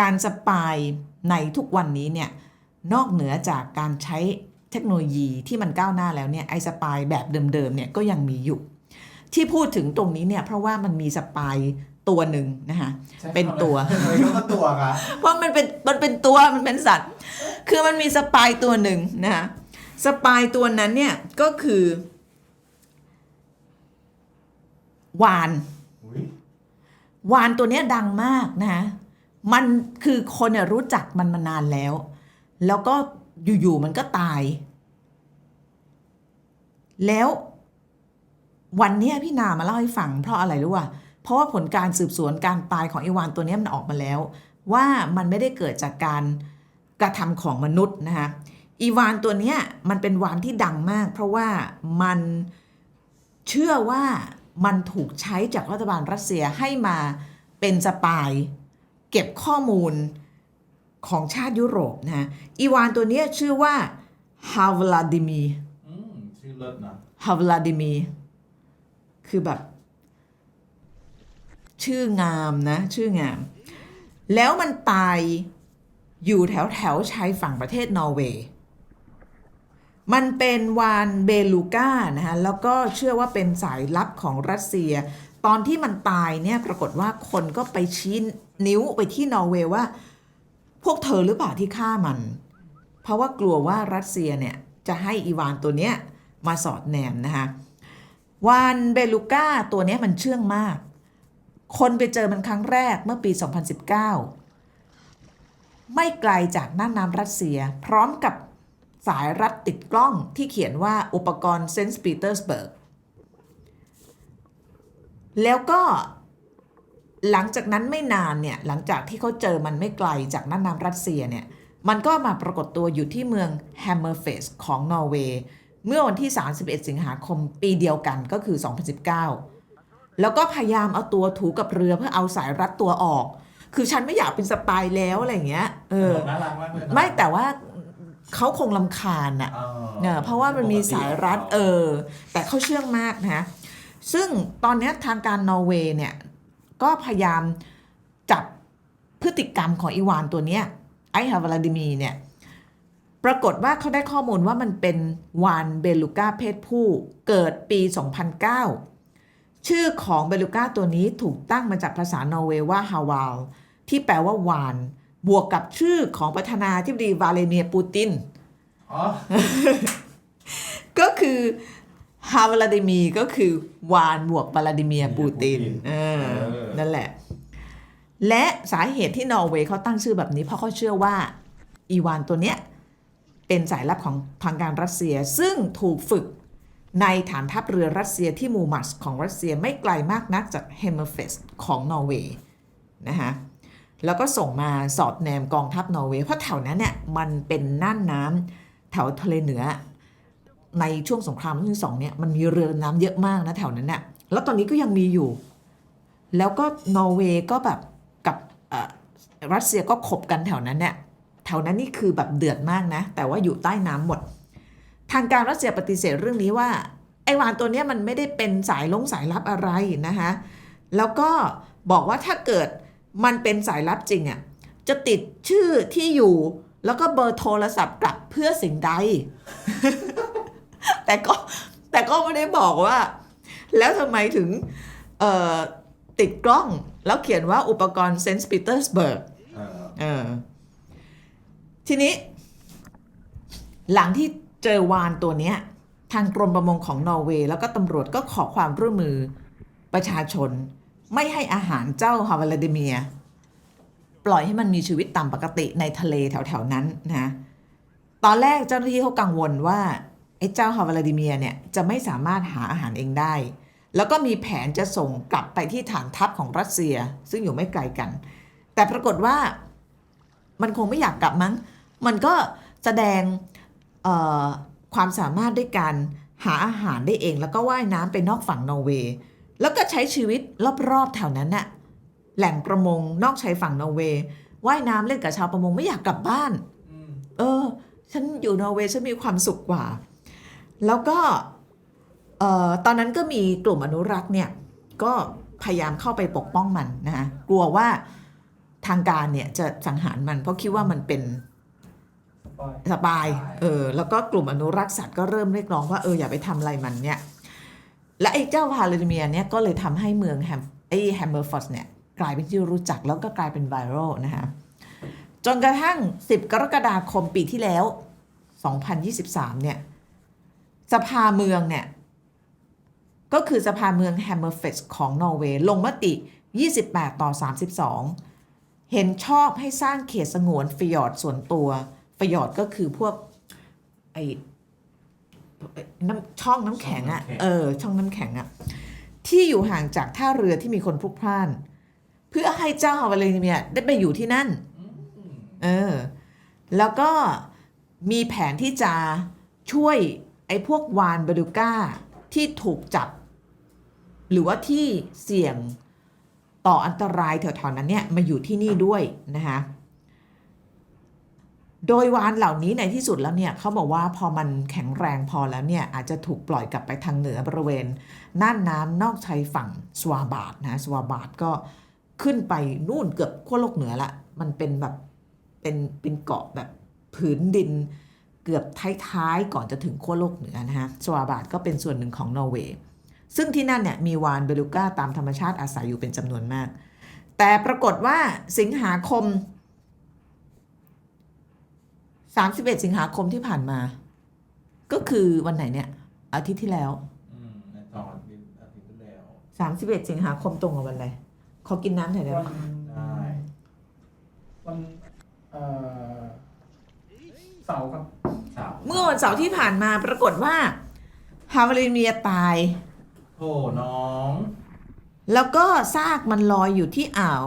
การสปายในทุกวันนี้เนี่ยนอกเหนือจากการใช้เทคโนโลยีที่มันก้าวหน้าแล้วเนี่ยไอสปายแบบเดิมๆเนี่ยก็ยังมีอยู่ ที่พูดถึงตรงนี้เนี่ยเพราะว่ามันมีสปายตัวหนึ่งนะคะใช่เป็นตัวทำไมก็ตัวครับเพราะมันเป็นมันเป็นตัวมันเป็นสัตว์ คือมันมีสปายตัวหนึ่งนะคะสปายตัวนั้นเนี่ยก็คือวานอุ๊ยวานตัวเนี้ยดังมากนะคะ มันคือคนเนี่ยรู้จักมันมานานแล้ว แล้วก็อยู่ๆมันก็ตาย แล้ววันนี้พี่นามาเล่าให้ฟังเพราะอะไรรู้ป่ะเพราะว่าผลการสืบสวนการตายของไอวานตัวนี้มันออกมาแล้ว ว่ามันไม่ได้เกิดจากการกระทำของมนุษย์นะคะอีวานตัวนี้มันเป็นวานที่ดังมาก เพราะว่ามันเชื่อว่ามันถูกใช้จากรัฐบาลรัสเซียให้มาเป็นสปาย เก็บข้อมูลของชาติยุโรปนะอีวานตัวเนี้ยชื่อว่าฮาวลาดิมีอืมชื่อเลิศนะฮาวลาดิมี คือแบบ ชื่องามนะ ชื่องาม แล้วมันตายอยู่แถวแถวชายฝั่งประเทศนอร์เวย์ มันเป็นวานเบลูก้านะฮะแล้วก็เชื่อว่าเป็นสายลับของรัสเซีย ตอนที่มันตายเนี่ยปรากฏว่าคนก็ไปชี้นิ้วไปที่นอร์เวย์ว่า พวกเธอหรือเปล่าที่ฆ่ามัน เพราะว่ากลัวว่ารัสเซียเนี่ยจะให้อีวานตัวเนี้ยมาสอดแนมนะคะวานเบลูก้าตัวเนี้ยมันเชื่องมาก คนไปเจอมันครั้งแรกเมื่อปี 2019 ไม่ไกลจากน่านน้ำรัสเซีย พร้อมกับสายรัดติดกล้องที่เขียนว่าอุปกรณ์เซนต์ปีเตอร์สเบิร์ก แล้วก็หลังจากนั้นไม่นานเนี่ยหลังจากที่เขาเจอมันไม่ไกลจากน่านน้ำรัสเซียเนี่ยมันก็มาปรากฏตัวอยู่ที่เมืองแฮมเมอร์เฟสของนอร์เวย์เมื่อวันที่ 31 สิงหาคมปีเดียวกันก็คือ 2019 แล้วก็พยายามเอาตัวถูกับเรือเพื่อเอาสายรัดตัวออก คือฉันไม่อยากเป็นสปายแล้วอะไรอย่างเงี้ยเออน่ารักมากเลยนะไม่แต่ว่าเขาคงลำคาญอะเออเนี่ยเพราะว่ามันมีสายรัดเออ แต่เขาเชื่องมากนะ ซึ่งตอนเนี้ยทางการนอร์เวย์เนี่ย ก็พยายามจับพฤติกรรมของอีวานตัวเนี้ยไอฮาวลาดิมีเนี่ย ปรากฏว่าเขาได้ข้อมูลว่ามันเป็นวานเบลูก้าเพศผู้เกิดปี 2009 ชื่อของเบลูก้าตัวนี้ถูกตั้งมาจากภาษานอร์เวย์ว่าฮาวาลที่แปลว่าวาน บวกกับชื่อของประธานาธิบดีวลาดิเมียร์ปูตินอ๋อก็คือ ฮาวลาดิมีก็คือวานบวกวลาดิเมียร์ปูตินเออนั่นแหละ และสาเหตุที่นอร์เวย์เขาตั้งชื่อแบบนี้เพราะเขาเชื่อว่าอีวานตัวเนี้ยเป็นสายลับของทางการรัสเซียซึ่งถูกฝึกในฐานทัพเรือรัสเซียที่มูมัสของรัสเซียไม่ไกลมากนักจากเฮมเมอร์เฟสของนอร์เวย์นะคะแล้วก็ส่งมาสอดแนมกองทัพนอร์เวย์เพราะแถวนั้นเนี่ยมันเป็นน่านน้ำแถวทะเลเหนือ ในช่วงสงครามโลกที่สองเนี่ยมันมีเรือน้ำเยอะมากนะแถวนั้นน่ะแล้วตอนนี้ก็ยังมีอยู่ แล้วก็นอร์เวย์ก็แบบกับรัสเซียก็ขบกันแถวนั้นเนี่ยแถวนั้นนี่คือแบบเดือดมากนะ แต่ว่าอยู่ใต้น้ำหมด ทางการรัสเซียปฏิเสธเรื่องนี้ว่าไอวานตัวเนี้ยมันไม่ได้เป็นสายลงสายลับอะไรนะคะแล้วก็บอกว่าถ้าเกิดมันเป็นสายลับจริงอะจะติดชื่อที่อยู่แล้วก็เบอร์โทรศัพท์กลับเพื่อสิ่งใด แต่ก็แต่ก็ไม่ได้บอกว่า แล้วทำไมถึงเอ่อติดกล้องแล้วเขียนว่าอุปกรณ์เซนต์ปีเตอร์สเบิร์กเออเออทีนี้ หลังที่เจอวานตัวเนี้ย ทางกรมประมงของนอร์เวย์แล้วก็ตำรวจก็ขอความร่วมมือประชาชน ไม่ให้อาหารเจ้าฮาวลาดิเมียร์ปล่อยให้มันมีชีวิตตามปกติในทะเลแถวๆนั้นนะ ตอนแรกเจ้าหน้าที่เขากังวลว่า ไอ้เจ้าฮาวลาดิเมียร์เนี่ยจะไม่สามารถหาอาหารเองได้ แล้วก็มีแผนจะส่งกลับไปที่ฐานทัพของรัสเซีย ซึ่งอยู่ไม่ไกลกัน แต่ปรากฏว่ามันคงไม่อยากกลับมั้ง มันก็แสดงเอ่อความสามารถด้วยการหาอาหารได้เอง แล้วก็ว่ายน้ำไปนอกฝั่งนอร์เวย์ แล้วก็ใช้ชีวิตรอบๆแถวนั้นน่ะแหล่งประมงนอกชายฝั่งนอร์เวย์ว่ายน้ำเล่นกับชาวประมงไม่อยากกลับบ้านอืมเออ ฉันอยู่นอร์เวย์ฉันมีความสุขกว่า แล้วก็ตอนนั้นก็มีกลุ่มอนุรักษ์เนี่ยก็พยายามเข้าไปปกป้องมันนะคะกลัวว่าทางการเนี่ยจะสังหารมันเพราะคิดว่ามันเป็นสปายเออแล้วก็กลุ่มอนุรักษ์สัตว์ก็เริ่มเรียกร้องว่าเอออย่าไปทำอะไรมันเนี่ยและไอ้เจ้าพาเลเมียเนี่ยก็เลยทำให้เมืองแฮมไอ้แฮมเมอร์ฟอร์สเนี่ยกลายเป็นที่รู้จักแล้วก็กลายเป็นไวรัลนะคะจนกระทั่ง 10 กรกฎาคมปีที่แล้ว 2023 เนี่ย สภาเมืองเนี่ย ก็คือสภาเมืองแฮมเมอร์เฟสของนอร์เวย์ลงมติ 28 ต่อ 32 เห็นชอบให้สร้างเขตสงวนฟยอร์ดส่วนตัวฟยอร์ดก็คือพวกไอ้น้ำช่องน้ำแข็งอะ่ะเออช่องน้ำแข็งอะ่ะที่อยู่ห่างจากท่าเรือที่มีคนพลุกพล่าน เพื่อให้เจ้าฮาวาเลเมียได้ไปอยู่ที่นั่นเออแล้วก็มีแผนที่จะช่วย ไอ้พวกวานบาดูก้าที่ถูกจับ หรือว่าที่เสี่ยงต่ออันตรายแถวๆนั้นเนี่ยมาอยู่ที่นี่ด้วยนะคะโดยวานเหล่านี้ในที่สุดแล้วเนี่ยเขาบอกว่าพอมันแข็งแรงพอแล้วเนี่ยอาจจะถูกปล่อยกลับไปทางเหนือบริเวณ น่านน้ำนอกชายฝั่งสวาบาร์ดนะสวาบาร์ดก็ขึ้นไปนู่นเกือบขั้วโลกเหนือละ มันเป็นแบบเป็นเป็นเกาะแบบผืนดิน เกือบท้ายๆ ก่อนจะถึงขั้วโลกเหนือนะฮะสวาบาร์ดก็เป็นส่วนหนึ่งของนอร์เวย์ซึ่งที่นั่นเนี่ยมีวานเบลูก้าตามธรรมชาติอาศัยอยู่เป็นจำนวนมาก แต่ปรากฏว่าสิงหาคม 31 สิงหาคมที่ผ่านมา ก็คือวันไหนเนี่ย อาทิตย์ที่แล้วอืมในตอนบินอาทิตย์ที่แล้ว31 สิงหาคมตรงกับวันอะไรขอกินน้ำหน่อยได้ไหมวันได้วันเอ่อเสาร์ครับสาว เมื่อวันเสาร์ที่ผ่านมาปรากฏว่าฮาวาเลเมียตายโถน้องแล้วก็ซากมันลอยอยู่ที่อ่าว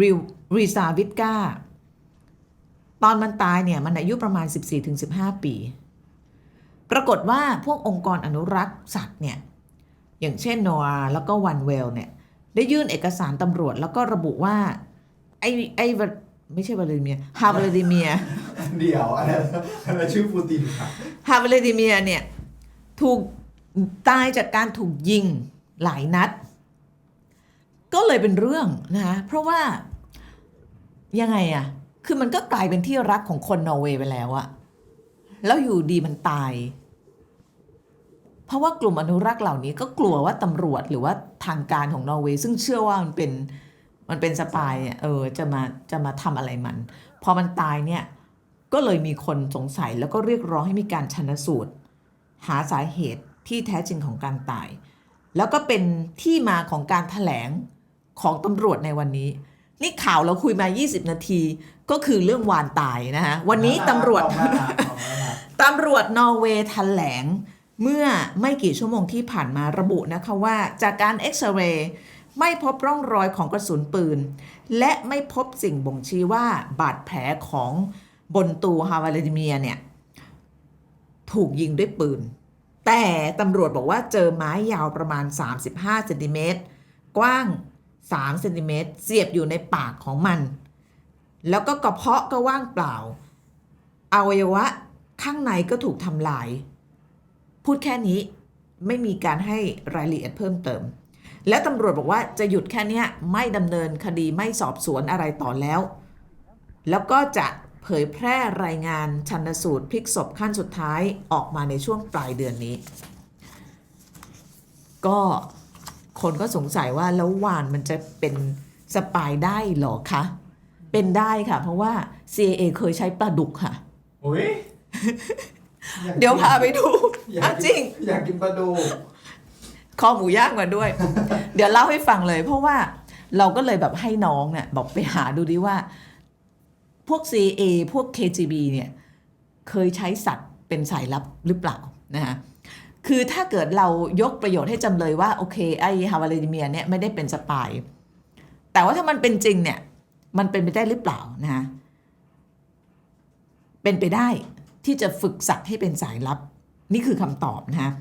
ริวรีซาวิตกาตอนมันตายเนี่ยมันอายุประมาณ 14-15 ปี ปรากฏว่าพวกองค์กรอนุรักษ์สัตว์เนี่ย อย่างเช่นโนอาแล้วก็วันเวลเนี่ย ได้ยื่นเอกสารตำรวจแล้วก็ระบุว่า ไอ้ไอ้วะ ไม่ใช่วลาดิเมียฮาวาลาดิเมียเดี๋ยวอะไรอะไรชื่อปูตินค่ะฮาวาลาดิเมียเนี่ยถูกตายจากการถูกยิงหลายนัด ก็เลยเป็นเรื่องนะคะเพราะว่ายังไงอะคือมันก็กลายเป็นที่รักของคนนอร์เวย์ไปแล้วอะแล้วอยู่ดีมันตาย เพราะว่ากลุ่มอนุรักษ์เหล่านี้ก็กลัวว่าตำรวจหรือว่าทางการของนอร์เวย์ซึ่งเชื่อว่ามันเป็น มันเป็นสปายเนี่ยเออจะมาจะมาทำอะไรมัน พอมันตายเนี่ยก็เลยมีคนสงสัยแล้วก็เรียกร้องให้มีการชันสูตร หาสาเหตุที่แท้จริงของการตาย แล้วก็เป็นที่มาของการถแถลงของตำรวจในวันนี้ นี่ข่าวเราคุยมา 20 นาทีก็คือเรื่องวานตายนะฮะวันนี้ตำรวจออกมาละออกมาละตำรวจนอร์เวย์แถลง เมื่อไม่กี่ชั่วโมงที่ผ่านมาระบุนะคะว่าจากการเอ็กซเรย์ ไม่พบร่องรอยของกระสุนปืน และไม่พบสิ่งบ่งชี้ว่าบาดแผลของบนตัวฮาวาลดิเมียเนี่ย ถูกยิงด้วยปืน แต่ตำรวจบอกว่าเจอไม้ยาวประมาณ 35เซนติเมตรกว้าง3เซนติเมตรเสียบอยู่ในปากของมัน แล้วก็กระเพาะก็ว่างเปล่า อวัยวะข้างในก็ถูกทำลาย พูดแค่นี้ไม่มีการให้รายละเอียดเพิ่มเติม และตำรวจบอกว่าจะหยุดแค่เนี้ยไม่ดำเนินคดีไม่สอบสวนอะไรต่อแล้ว แล้วก็จะเผยแพร่รายงานชันสูตรพลิกศพขั้นสุดท้ายออกมาในช่วงปลายเดือนนี้ ก็คนก็สงสัยว่าแล้ววานมันจะเป็นสปายได้เหรอคะ เป็นได้ค่ะ เพราะว่า CIA เคยใช้ปลาดุกค่ะอุ้ยเดี๋ยวพาไปดูอยาอะกจกิรินงอยากกินปลาดู คอหมูย่างมาด้วย เดี๋ยวเล่าให้ฟังเลย เพราะว่าเราก็เลยแบบให้น้องเนี่ยบอกไปหาดูดิว่า พวก CIA พวก KGB เนี่ยเคยใช้สัตว์เป็นสายลับหรือเปล่านะฮะคือถ้าเกิดเรายกประโยชน์ให้จำเลยว่า โอเคไอฮาวาเลดิเมียเนี่ยไม่ได้เป็นสปายแต่ว่าถ้ามันเป็นจริงเนี่ย มันเป็นไปได้หรือเปล่านะฮะเป็นไปได้ที่จะฝึกสัตว์ให้เป็นสายลับ นี่คือคำตอบนะฮะ